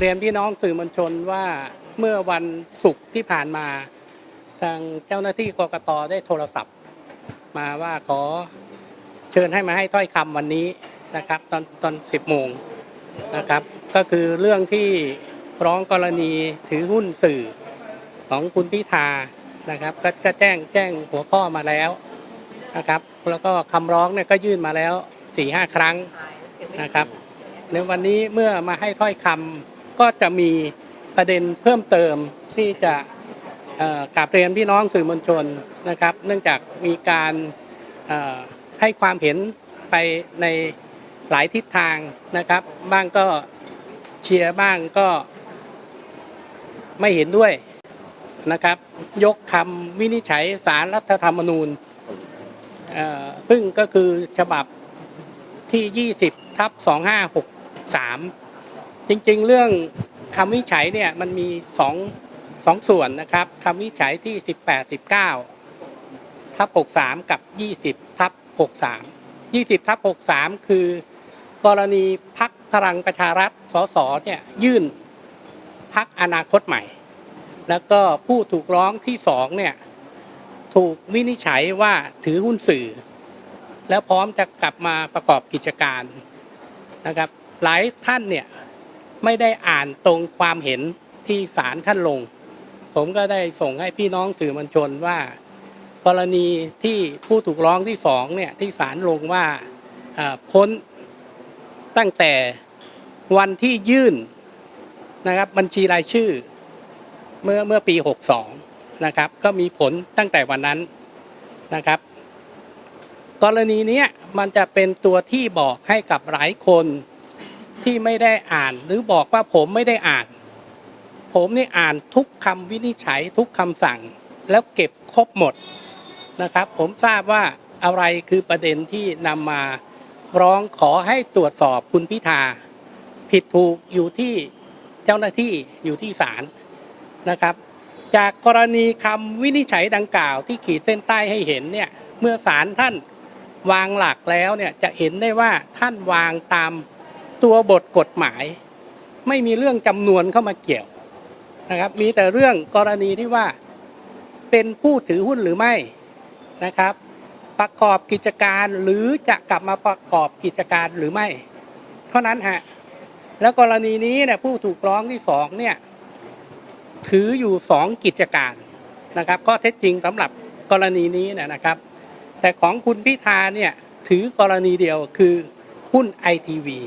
เรียนพี่น้องสื่อมวลชนว่าเมื่อวันศุกร์ที่ผ่านมา ทางเจ้าหน้าที่กรกตได้โทรศัพท์ มาว่าขอเชิญให้มาให้ถ้อยคำวันนี้นะครับ ตอนตอน10โมงนะครับ ก็คือเรื่องที่ร้องกรณีถือหุ้นสื่อของคุณพิธานะครับก็ก็แจ้งแจ้งหัวข้อมาแล้วนะครับ แล้วก็คำร้องเนี่ยก็ยื่นมาแล้ว4-5หครั้งนะครับในวันนี้เมื่อมาให้ถ้อยคำ ก็จะมีประเด็นเพิ่มเติมที่จะเอ่อกราบเรียนพี่น้องสื่อมวลชนนะครับ เนื่องจากมีการให้ความเห็นไปในหลายทิศทางนะครับ บ้างก็เชียร์บ้างก็ไม่เห็นด้วยนะครับ ยกคำวินิจฉัยสารรัฐธรรมนูญอ่อซึ่งก็คือฉบับที่ 20 ทับ 2563 จริงๆ เรื่องคำวินิจัยเนี่ยมันมีสองสองส่วนนะครับคำวินิจัยที่18 19ทับ63กับ20ทับ63 20ทับ63คือกรณีพักพลังประชารัฐสสเนี่ยยื่นพักอนาคตใหม่ แล้วก็ผู้ถูกร้องที่สองเนี่ยถูกวินิจฉัยว่าถือหุ้นสื่อ แล้วพร้อมจะกลับมาประกอบกิจการนะครับ หลายท่านเนี่ย ไม่ได้อ่านตรงความเห็นที่ศาลท่านลง ผมก็ได้ส่งให้พี่น้องสื่อมวลชนว่า กรณีที่ผู้ถูกร้องที่สองเนี่ยที่ศาลลงว่าพ้นตั้งแต่วันที่ยื่นนะครับบัญชีรายชื่อเมื่อเมื่อปี 62 นะครับ ก็มีผลตั้งแต่วันนั้นนะครับ กรณีนี้มันจะเป็นตัวที่บอกให้กับหลายคน ที่ไม่ได้อ่าน หรือบอกว่าผมไม่ได้อ่าน ผมนี่อ่านทุกคำวินิจฉัยทุกคำสั่ง แล้วเก็บครบหมดนะครับ ผมทราบว่าอะไรคือประเด็นที่นำมาร้องขอให้ตรวจสอบคุณพิธา ผิดถูกอยู่ที่เจ้าหน้าที่อยู่ที่ศาลนะครับ จากกรณีคำวินิจฉัยดังกล่าวที่ขีดเส้นใต้ให้เห็นเนี่ยเมื่อศาลท่านวางหลักแล้วเนี่ยจะเห็นได้ว่าท่านวางตาม ตัวบทกฎหมาย ไม่มีเรื่องจำนวนเข้ามาเกี่ยวนะครับ มีแต่เรื่องกรณีที่ว่าเป็นผู้ถือหุ้นหรือไม่นะครับ ประกอบกิจการหรือจะกลับมาประกอบกิจการหรือไม่ เท่านั้นฮะแล้วกรณีนี้เนี่ยผู้ถูกร้องที่สองเนี่ยถืออยู่สองกิจการนะครับก็เท็จจริงสำหรับกรณีนี้นะครับ แต่ของคุณพิธาเนี่ยถือกรณีเดียวคือหุ้นไอทีวี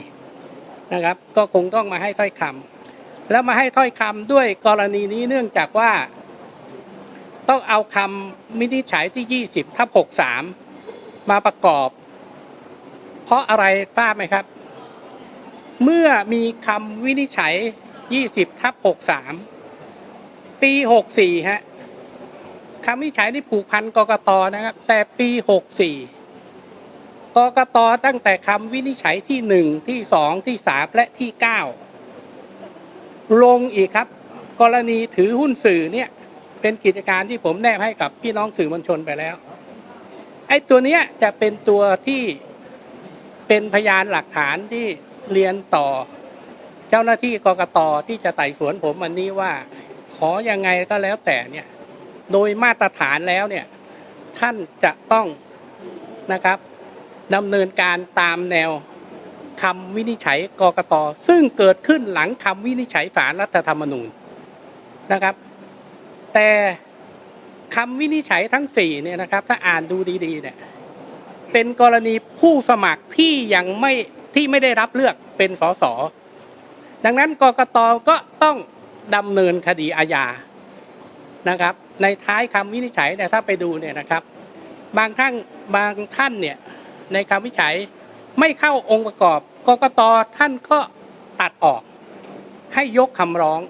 นะครับ ก็คงต้องมาให้ถ้อยคำแล้วมาให้ถ้อยคำด้วยกรณีนี้เนื่องจากว่า ต้องเอาคำวินิจฉัยที่ 20ทับ63 มาประกอบ เพราะอะไรทราบไหมครับ เมื่อมีคำวินิจฉัย 20ทับ63 ปี 64ฮะคำวินิจฉัยนี่ผูกพันกกตนะครับ แต่ปี 64 กกตตั้งแต่คำวินิจฉัยที่1ที่2ที่3และที่9ลงอีกครับ กรณีถือหุ้นสื่อเนี่ยเป็นกิจการที่ผมแนบให้กับพี่น้องสื่อมวลชนไปแล้ว ไอ้ตัวเนี้ยจะเป็นตัวที่เป็นพยานหลักฐานที่เรียนต่อ เจ้าหน้าที่กกตที่จะไต่สวนผมวันนี้ว่า ขอยังไงก็แล้วแต่เนี่ยโดยมาตรฐานแล้วเนี่ยท่านจะต้องนะครับ ดำเนินการตามแนวคำวินิจฉัยกกตซึ่งเกิดขึ้นหลังคำวินิจฉัยสารรัฐธรรมนูญนะครับ แต่คำวินิจฉัยทั้งสี่เนี่ยนะครับ ถ้าอ่านดูดีๆเนี่ยเป็นกรณีผู้สมัครที่ยังไม่ที่ไม่ได้รับเลือกเป็นสสดังนั้นกกตก็ต้องดำเนินคดีอาญานะครับ ในท้ายคำวินิจฉัยเนี่ยถ้าไปดูเนี่ยนะครับ บางท่านบางท่านเนี่ย ในคำวิจัยไม่เข้าองค์ประกอบกกตท่านก็ตัดออก ให้ยกคำร้อง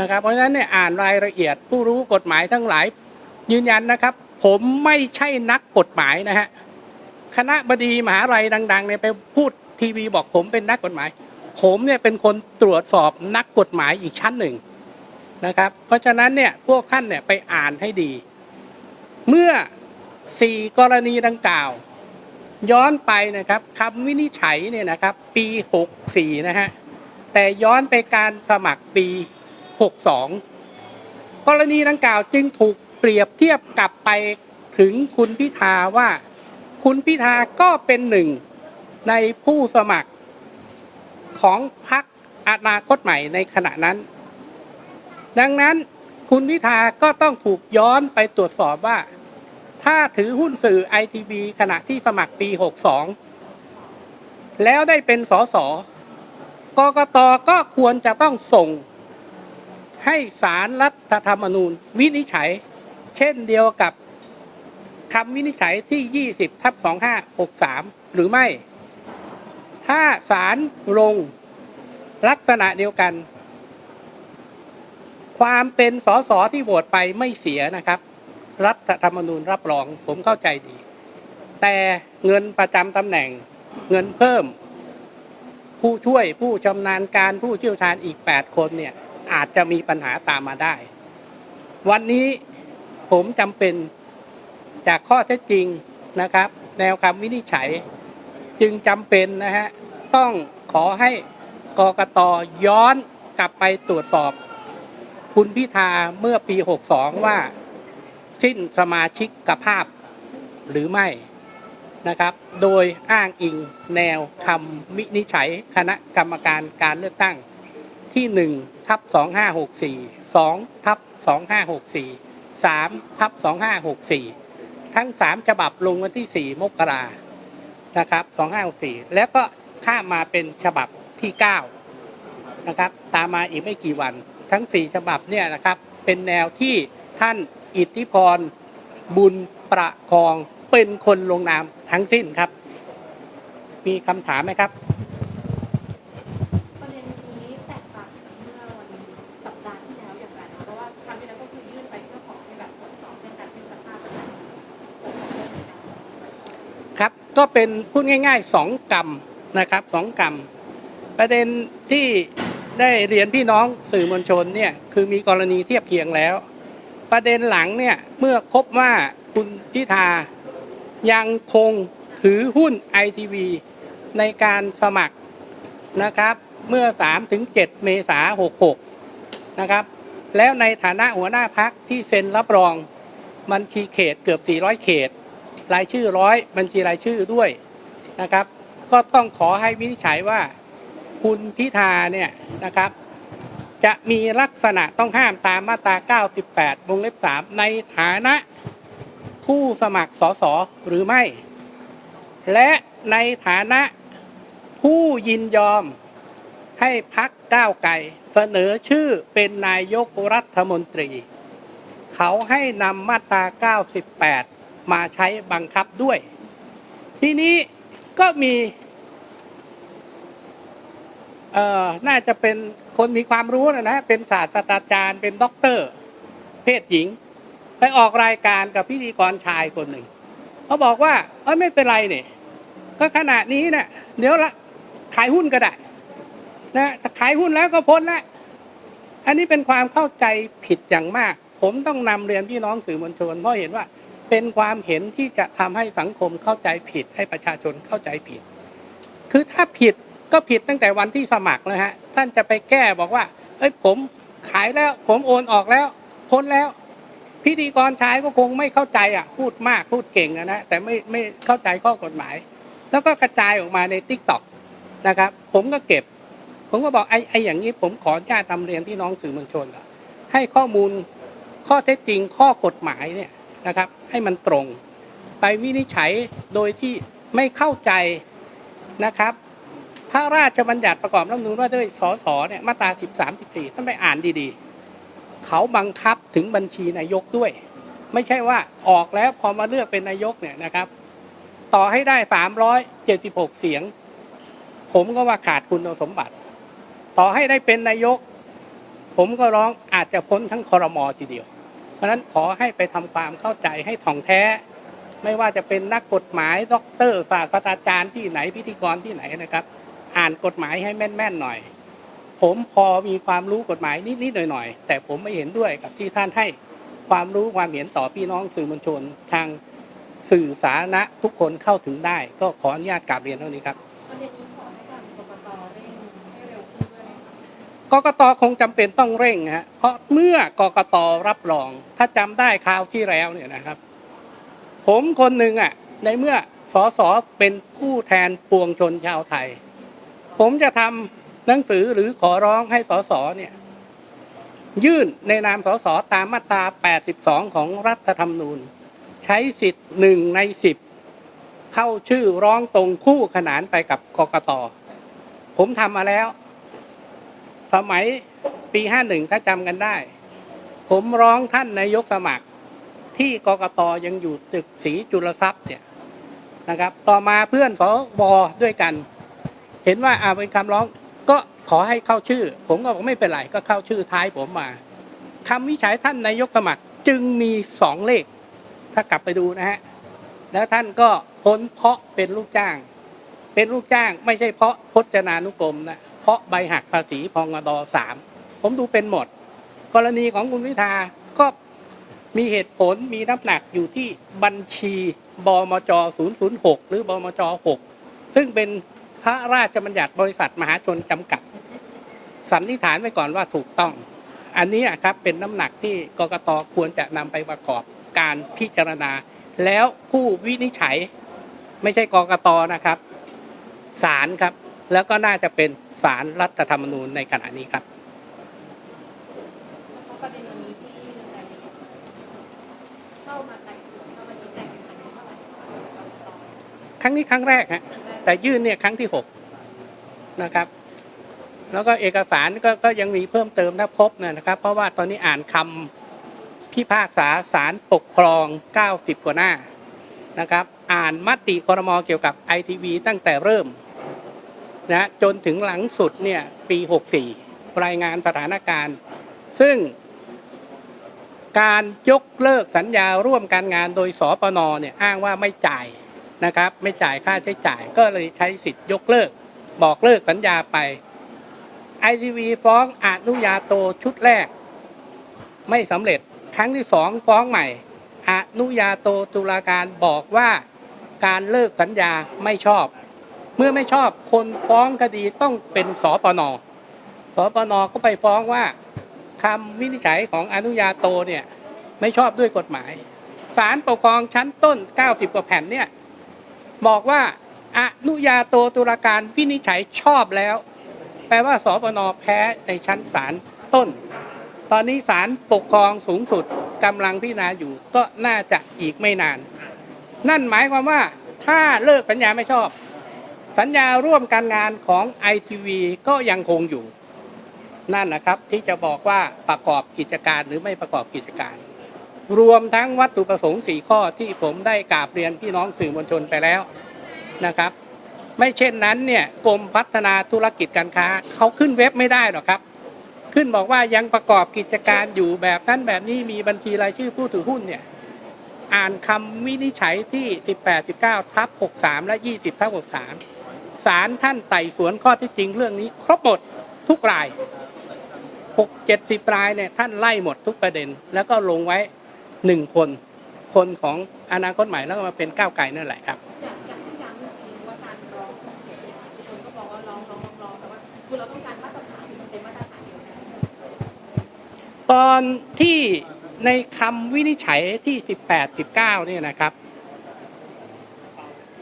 นะครับ เพราะฉะนั้นเนี่ยอ่านรายละเอียดผู้รู้กฎหมายทั้งหลายยืนยันนะครับ ผมไม่ใช่นักกฎหมายนะฮะคณะบดีมหาลัยดังๆเนี่ยไปพูดทีวีบอกผมเป็นนักกฎหมาย ผมเนี่ยเป็นคนตรวจสอบนักกฎหมายอีกชั้นหนึ่งนะครับ เพราะฉะนั้นเนี่ยพวกท่านเนี่ยไปอ่านให้ดี เมื่อสี่กรณีดังกล่าว ย้อนไปนะครับคำวินิจฉัยเนี่ยนะครับ ปี 64 นะฮะ แต่ย้อนไปการสมัครปี 62 กรณีดังกล่าวจึงถูกเปรียบเทียบกลับไปถึงคุณพิธาว่า คุณพิธาก็เป็นหนึ่งในผู้สมัครของพรรคอนาคตใหม่ในขณะนั้น ดังนั้นคุณพิธาก็ต้องถูกย้อนไปตรวจสอบว่า ถ้าถือหุ้นสื่อไอทีวีขณะที่สมัครปี 62 แล้วได้เป็นสสกกตก็ควรจะต้องส่ง ให้สารรัฐธรรมนูญวินิจฉัย เช่นเดียวกับคำวินิจฉัยที่ 20ทับ2563 หรือไม่ ถ้าสารลงลักษณะเดียวกัน ความเป็นสสที่โหวตไปไม่เสียนะครับ รัฐธรรมนูญรับรองผมเข้าใจดี แต่เงินประจำตำแหน่งเงินเพิ่ม ผู้ช่วยผู้ชำนาญการผู้เชี่ยวชาญอีก 8 คนเนี่ยอาจจะมีปัญหาตามมาได้ วันนี้ผมจำเป็นจากข้อเท็จจริงนะครับ แนวคำวินิจฉัย จึงจำเป็นนะฮะต้องขอให้กกตย้อนกลับไปตรวจสอบ คุณพิธาเมื่อปี 62 ว่า สิ้นสมาชิกภาพหรือไม่นะครับ โดยอ้างอิงแนวคำวินิจฉัยคณะกรรมการการเลือกตั้งที่1ทับ2564 2ทับ2564 3ทับ2564 ทั้ง 3 ฉบับลงวันที่ 4 มกรานะครับ2564 แล้วก็ข้ามมาเป็นฉบับที่ 9 นะครับ ตามมาอีกไม่กี่วัน ทั้ง 4 ฉบับเนี่ยนะครับ เป็นแนวที่ท่าน อิทธิพร บุญประคองเป็นคนลงนามทั้งสิ้นครับ มีคำถามไหมครับ ประเด็นนี้แตกต่างจากเมื่อวันสัปดาห์ที่แล้วอย่างไรนะเพราะว่าครั้งที่แล้วก็คือยื่นไปเพื่อขอให้แบบตรวจสอบเรื่องการเป็นสภาพแบบนั้นครับ ก็เป็นพูดง่ายๆสองกรรมนะครับสองกรรม ประเด็นที่ได้เรียนพี่น้องสื่อมวลชนเนี่ยคือมีกรณีเทียบเคียงแล้ว ประเด็นหลังเนี่ยเมื่อพบว่าคุณพิธายังคงถือหุ้นไอทีวีในการสมัครนะครับ เมื่อ 3-7 เมษายน 66 นะครับ แล้วในฐานะหัวหน้าพักที่เซ็นรับรองบัญชีเขตเกือบ 400 เขต รายชื่อร้อยบัญชีรายชื่อด้วยนะครับ ก็ต้องขอให้วินิจฉัยว่าคุณพิธาเนี่ยนะครับ จะมีลักษณะต้องห้ามตามมาตรา 98 วงเล็บ 3 ในฐานะผู้สมัครสสหรือไม่ และในฐานะผู้ยินยอมให้พักก้าวไกลเสนอชื่อเป็นนายกรัฐมนตรี เขาให้นำมาตรา 98 มาใช้บังคับด้วย ทีนี้ก็มีเอ่อน่าจะเป็น คนมีความรู้นะนะเป็นศาสตราจารย์ เป็นด็อกเตอร์ เพศหญิง ไปออกรายการกับพิธีกรชายคนหนึ่งเขาบอกว่าเอ้ยไม่เป็นไรเนี่ยก็ขณะนี้เนี่ยเดี๋ยวละขายหุ้นก็ได้นะถ้าขายหุ้นแล้วก็พ้นแล้วอันนี้เป็นความเข้าใจผิดอย่างมาก ผมต้องนำเรียนพี่น้องสื่อมวลชน เพราะเห็นว่าเป็นความเห็นที่จะทำให้สังคมเข้าใจผิดให้ประชาชนเข้าใจผิด คือถ้าผิด ก็ผิดตั้งแต่วันที่สมัครนะฮะท่านจะไปแก้บอกว่า เอ้ยผมขายแล้ว ผมโอนออกแล้ว พ้นแล้ว พิธีกรชายก็คงไม่เข้าใจอะ พูดมากพูดเก่งอะนะแต่ไม่ไม่เข้าใจข้อกฎหมาย แล้วก็กระจายออกมาในทิกตอกนะครับ ผมก็เก็บ ผมก็บอกไอ้ไอ้อย่างนี้ผมขออนุญาตนำเรียนพี่น้องสื่อมวลชนอให้ข้อมูลข้อเท็จจริงข้อกฎหมายเนี่ยนะครับ ให้มันตรง ไปวินิจฉัยโดยที่ไม่เข้าใจนะครับ พระราชบัญญัติประกอบรัฐมนูญว่าด้วยสสเนี่ยมาตรา13 14ท่านไปอ่านดีๆ เขาบังคับถึงบัญชีนายกด้วย ไม่ใช่ว่าออกแล้วพอมาเลือกเป็นนายกเนี่ยนะครับ ต่อให้ได้376เจ็ดสิบหกเสียง ผมก็ว่าขาดคุณสมบัติ ต่อให้ได้เป็นนายก ผมก็ร้องอาจจะพ้นทั้งคอรมอทีเดียว เพราะฉะนั้นขอให้ไปทำความเข้าใจให้ถ่องแท้ไม่ว่าจะเป็นนักกฎหมายด็อกเตอร์ศาสตราจารย์ที่ไหนพิธีกรที่ไหนนะครับ อ่านกฎหมายให้แม่นๆหน่อย ผมพอมีความรู้กฎหมายนิดๆหน่อยๆแต่ผมไม่เห็นด้วยกับที่ท่านให้ความรู้ความเห็นต่อพี่น้องสื่อมวลชน ทางสื่อสาธารณะทุกคนเข้าถึงได้ ก็ขออนุญาตกราบเรียนเท่านี้ครับประเด็นนี้ขอให้ทางกกตเร่งให้เร็วขึ้นด้วยไหมคะกกตคงจำเป็นต้องเร่งฮะเพราะเมื่อกกตรับรอง ถ้าจำได้คราวที่แล้วเนี่ยนะครับ ผมคนหนึ่งอะ ในเมื่อสสเป็นผู้แทนปวงชนชาวไทย ผมจะทำหนังสือหรือขอร้องให้สสเนี่ย ยื่นในนามสสตามมาตรา 82 ของรัฐธรรมนูญ ใช้สิทธิ์หนึ่งในสิบเข้าชื่อร้องตรงคู่ขนานไปกับกกตผมทำมาแล้ว สมัยปี 51 ถ้าจำกันได้ ผมร้องท่านนายกสมัครที่กกตยังอยู่ตึกศรีจุลทรัพย์เนี่ยนะครับ ต่อมาเพื่อนสวด้วยกัน เห็นว่าอาเป็นคำร้องก็ขอให้เข้าชื่อ ผมก็บอกไม่เป็นไรก็เข้าชื่อท้ายผมมาคำวิจัยท่านนายกสมัครจึงมีสองเลข ถ้ากลับไปดูนะฮะแล้วท่านก็พ้นเพราะเป็นลูกจ้าง เป็นลูกจ้างไม่ใช่เพราะพจนานุกรมนะเพราะใบหักภาษีพองดอสามผมดูเป็นหมด กรณีของคุณพิธาก็มีเหตุผลมีน้ำหนักอยู่ที่บัญชีบมจ 006 หรือบมจ 6 ซึ่งเป็น พระราชบัญญัติบริษัทมหาชนจำกัด สันนิษฐานไว้ก่อนว่าถูกต้อง อันนี้อะครับเป็นน้ำหนักที่กกตควรจะนำไปประกอบการพิจารณา แล้วผู้วินิจฉัยไม่ใช่กกตนะครับศาลครับ แล้วก็น่าจะเป็นศาลรัฐธรรมนูญในขณะนี้ครับเพราะประเด็นวันนี้ที่ในเข้ามาไต่สวนเข้ามาชี้แจงเป็นครั้งที่เท่าไหร่คะกกตครั้งนี้ครั้งแรกฮะ แต่ยื่นเนี่ยครั้งที่หกนะครับ แล้วก็เอกสารก็ก็ยังมีเพิ่มเติมถ้าพบเนยนะครับ เพราะว่าตอนนี้อ่านคำพิพากษาศาลปกครอง 90 กว่าหน้านะครับ อ่านมติคอรมอเกี่ยวกับไอทีวีตั้งแต่เริ่มนะจนถึงหลังสุดเนี่ยปี 64 รายงานสถานการณ์ ซึ่งการยกเลิกสัญญาร่วมการงานโดยสปนเนี่ยอ้างว่าไม่จ่าย นะครับ ไม่จ่ายค่าใช้จ่ายก็เลยใช้สิทธิ์ยกเลิก บอกเลิกสัญญาไปไอทีวีฟ้องอนุญาโตชุดแรก ไม่สำเร็จครั้งที่สองฟ้องใหม่อนุญาโตตุลาการบอกว่าการเลิกสัญญาไม่ชอบ เมื่อไม่ชอบคนฟ้องคดีต้องเป็นสปนสปนก็ไปฟ้องว่าคำวินิจฉัยของอนุญาโตเนี่ยไม่ชอบด้วยกฎหมายศาลปกครองชั้นต้น 90 กว่าแผ่นเนี่ย บอกว่าอนุญาโตตุลาการวินิจฉัยชอบแล้ว แปลว่าสปนแพ้ในชั้นศาลต้น ตอนนี้ศาลปกครองสูงสุดกำลังพิจารณาอยู่ก็น่าจะอีกไม่นาน นั่นหมายความว่าถ้าเลิกสัญญาไม่ชอบ สัญญาร่วมการงานของไอทีวีก็ยังคงอยู่ นั่นนะครับที่จะบอกว่าประกอบกิจการหรือไม่ประกอบกิจการ รวมทั้งวัตถุประสงค์สี่ข้อที่ผมได้กราบเรียนพี่น้องสื่อมวลชนไปแล้วนะครับ ไม่เช่นนั้นเนี่ยกรมพัฒนาธุรกิจการค้าเขาขึ้นเว็บไม่ได้หรอกครับ ขึ้นบอกว่ายังประกอบกิจการอยู่แบบนั้นแบบนี้มีบัญชีรายชื่อผู้ถือหุ้นเนี่ยอ่านคำวินิจฉัยที่ 18 19ทับ63 และ 20ทับ63ศาลท่านไต่สวนข้อที่จริงเรื่องนี้ ครบหมดทุกราย 6 70รายเนี่ยท่านไล่หมดทุกประเด็น แล้วก็ลงไว้ หนึ่งคน คนของอนาคตใหม่แล้วก็มาเป็นก้าวไกลนั่นแหละครับอย่างอย่างที่ย้ำเมื่อกี้ว่าการร้องของเด็กเนี่ยทุกคนก็บอกว่าร้องร้องร้องร้องแต่ว่าคือเราต้องการมาตรฐานที่มันเป็นมาตรฐานเดียวกันตอนที่ในคำวินิจฉัยที่ 18 19เนี่ยนะครับ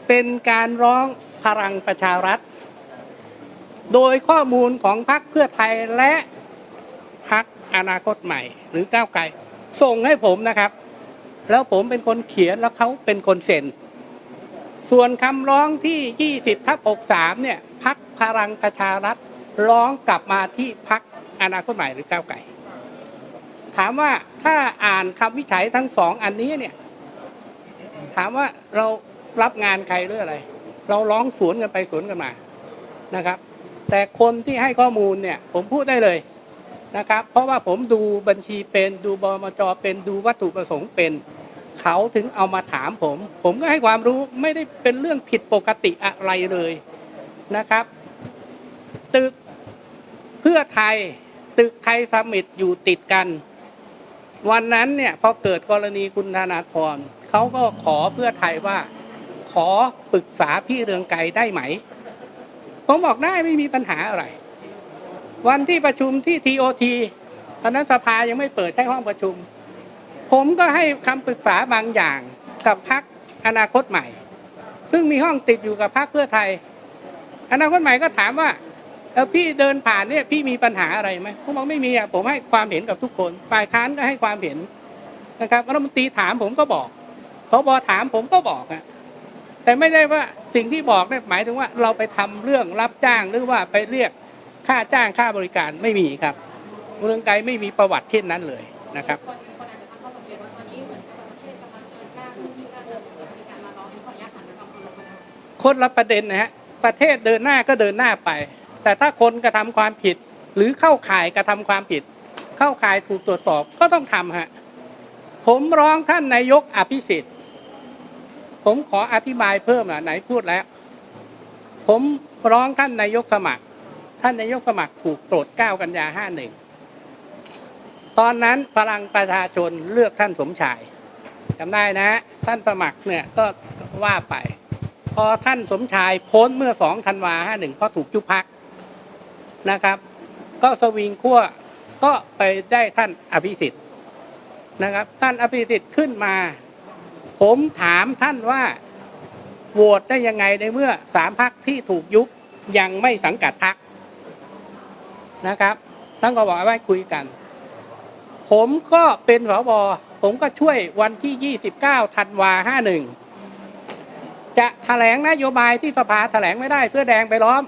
เป็นการร้องพลังประชารัฐ โดยข้อมูลของพรรคเพื่อไทยและพรรคอนาคตใหม่ หรือก้าวไกล ส่งให้ผมนะครับ แล้วผมเป็นคนเขียนแล้วเขาเป็นคนเซ็น ส่วนคำร้องที่ 20ทับ63 เนี่ยพักพลังประชารัฐร้องกลับมาที่พักอนาคตใหม่หรือก้าวไกลถามว่าถ้าอ่านคำวิจัยทั้งสองอันนี้เนี่ย ถามว่าเรารับงานใครหรืออะไร เราร้องสวนกันไปสวนกันมานะครับ แต่คนที่ให้ข้อมูลเนี่ย ผมพูดได้เลย นะครับ เพราะว่าผมดูบัญชีเป็นดูบมจเป็นดูวัตถุประสงค์เป็น เขาถึงเอามาถามผม ผมก็ให้ความรู้ไม่ได้เป็นเรื่องผิดปกติอะไรเลยนะครับ ตึกเพื่อไทยตึกไทยสมิตอยู่ติดกัน วันนั้นเนี่ยพอเกิดกรณีคุณธนาธรเขาก็ขอเพื่อไทยว่า ขอปรึกษาพี่เรืองไกรได้ไหม ผมบอกได้ไม่มีปัญหาอะไร วันที่ประชุมที่ TOT ตอนนั้นสภายังไม่เปิดใช้ห้องประชุม ผมก็ให้คำปรึกษาบางอย่างกับพักอนาคตใหม่ ซึ่งมีห้องติดอยู่กับพักเพื่อไทย อนาคตใหม่ก็ถามว่าเออพี่เดินผ่านเนี่ยพี่มีปัญหาอะไรไหมผมบอกไม่มีอะผมให้ความเห็นกับทุกคนฝ่ายค้านก็ให้ความเห็นนะครับรัฐมนตรีถามผมก็บอกสบถามผมก็บอกอะแต่ไม่ได้ว่าสิ่งที่บอกเนี่ยหมายถึงว่าเราไปทำเรื่องรับจ้างหรือว่าไปเรียก ค่าจ้างค่าบริการไม่มีครับเมืองไกลไม่มีประวัติเช่นนั้นเลยนะครับคนคนอาจจะตั้งข้อสังเกตว่าตอนนี้เหมือนประเทศกำลังเดินหน้าขึ้นที่หน้าเดิมมีการมาร้องที่ขออนุญาตถามในความเคารพนะประเด็นนะฮะประเทศเดินหน้าก็เดินหน้าไป แต่ถ้าคนกระทำความผิด หรือเข้าข่ายกระทำความผิด เข้าข่ายถูกตรวจสอบก็ต้องทำฮะผมร้องท่านนายกอภิสิทธิ์ ผมขออธิบายเพิ่มนะไหนพูดแล้ว ผมร้องท่านนายกสมัคร ท่านนายกสมัครถูกโปรดเก้ากันยาห้าหนึ่งตอนนั้นพลังประชาชนเลือกท่านสมชายจำได้นะ ท่านสมัครเนี่ยก็ว่าไป พอท่านสมชายโพ้นเมื่อสองธันวาห้าหนึ่งเพราะถูกยุบพักนะครับ ก็สวิงขั้วก็ไปได้ท่านอภิสิทธิ์นะครับ ท่านอภิสิทธิ์ขึ้นมา ผมถามท่านว่าโหวตได้ยังไงในเมื่อสามพักที่ถูกยุบยังไม่สังกัดพัก นะครับท่านก็บอกว่าคุยกัน ผมก็เป็นสบผมก็ช่วยวันที่ 29ธันวา51 จะแถลงนโยบายที่สภาแถลงไม่ได้เสื้อแดงไปล้อม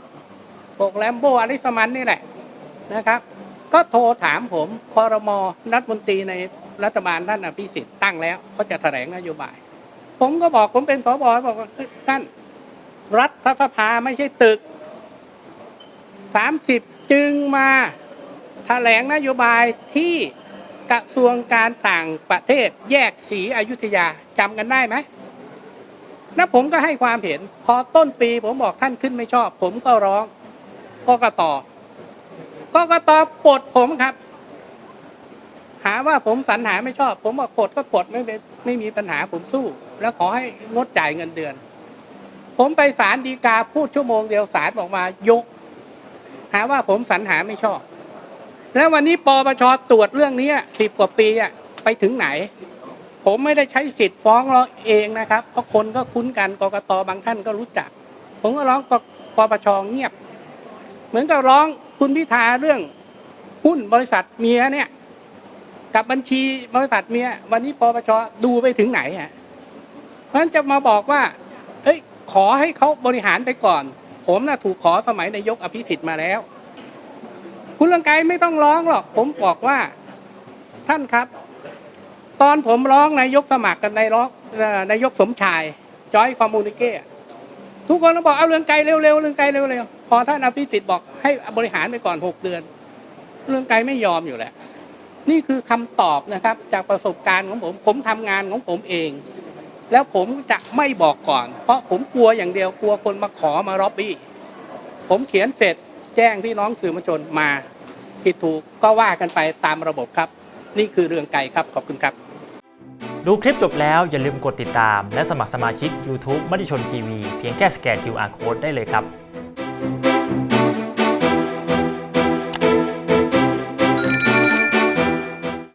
พวกแลมโบอลิสมันนี่แหละนะครับ ก็โทรถามผมคอรมอรัฐมนตรีในรัฐบาลท่านอภิสิทธิ์ตั้งแล้วเขาจะแถลงนโยบาย ผมก็บอกผมเป็นสบบอกว่าท่านรัฐสภาไม่ใช่ตึก30 จึงมาแถลงนโยบายที่กระทรวงการต่างประเทศแยกสีอยุธยาจำกันได้ไหมแล้วผมก็ให้ความเห็น พอต้นปีผมบอกท่านขึ้นไม่ชอบ ผมก็ร้องกกตกกตปลดผมครับ หาว่าผมสรรหาไม่ชอบ ผมบอกปลดก็ปลดไม่ไม่มีปัญหาผมสู้ แล้วขอให้งดจ่ายเงินเดือน ผมไปศาลฎีกาพูดชั่วโมงเดียวศาลบอกมายก หาว่าผมสรรหาไม่ชอบ แล้ววันนี้ปปชตรวจเรื่องนี้สิบกว่าปีอะไปถึงไหน ผมไม่ได้ใช้สิทธิ์ฟ้องเราเองนะครับ เพราะคนก็คุ้นกันกกตบางท่านก็รู้จัก ผมก็ร้องกปปชเงียบ เหมือนกับร้องคุณพิธาเรื่องหุ้นบริษัทเมียเนี่ยกับบัญชีบริษัทเมียวันนี้ปปชดูไปถึงไหนฮะเพราะฉะนั้นจะมาบอกว่าเอ้ยขอให้เขาบริหารไปก่อน ผมน่ะถูกขอสมัยนายกอภิสิทธิ์มาแล้ว คุณเรืองไกรไม่ต้องร้องหรอก ผมบอกว่าท่านครับ ตอนผมร้องนายกสมัครกันในร้องนายกสมชายจอยคอมมูนิเก้ทุกคนก็บอกเอาเรื่องไกลเร็วๆเรื่องไกลเร็วๆพอท่านอภิสิทธิ์บอกให้บริหารไปก่อนหกเดือน เรื่องไกลไม่ยอมอยู่แหละ นี่คือคำตอบนะครับ จากประสบการณ์ของผมผมทำงานของผมเอง แล้วผมจะไม่บอกก่อน เพราะผมกลัวอย่างเดียวกลัวคนมาขอมาร็อบบี้ ผมเขียนเสร็จแจ้งพี่น้องสื่อมวลชนมาผิดถูกก็ว่ากันไปตามระบบครับ นี่คือเรื่องไกลครับขอบคุณครับ ดูคลิปจบแล้วอย่าลืมกดติดตาม และสมัครสมาชิก YouTube มติชนทีวีเพียงแค่สแกน QR Code ได้เลยครับ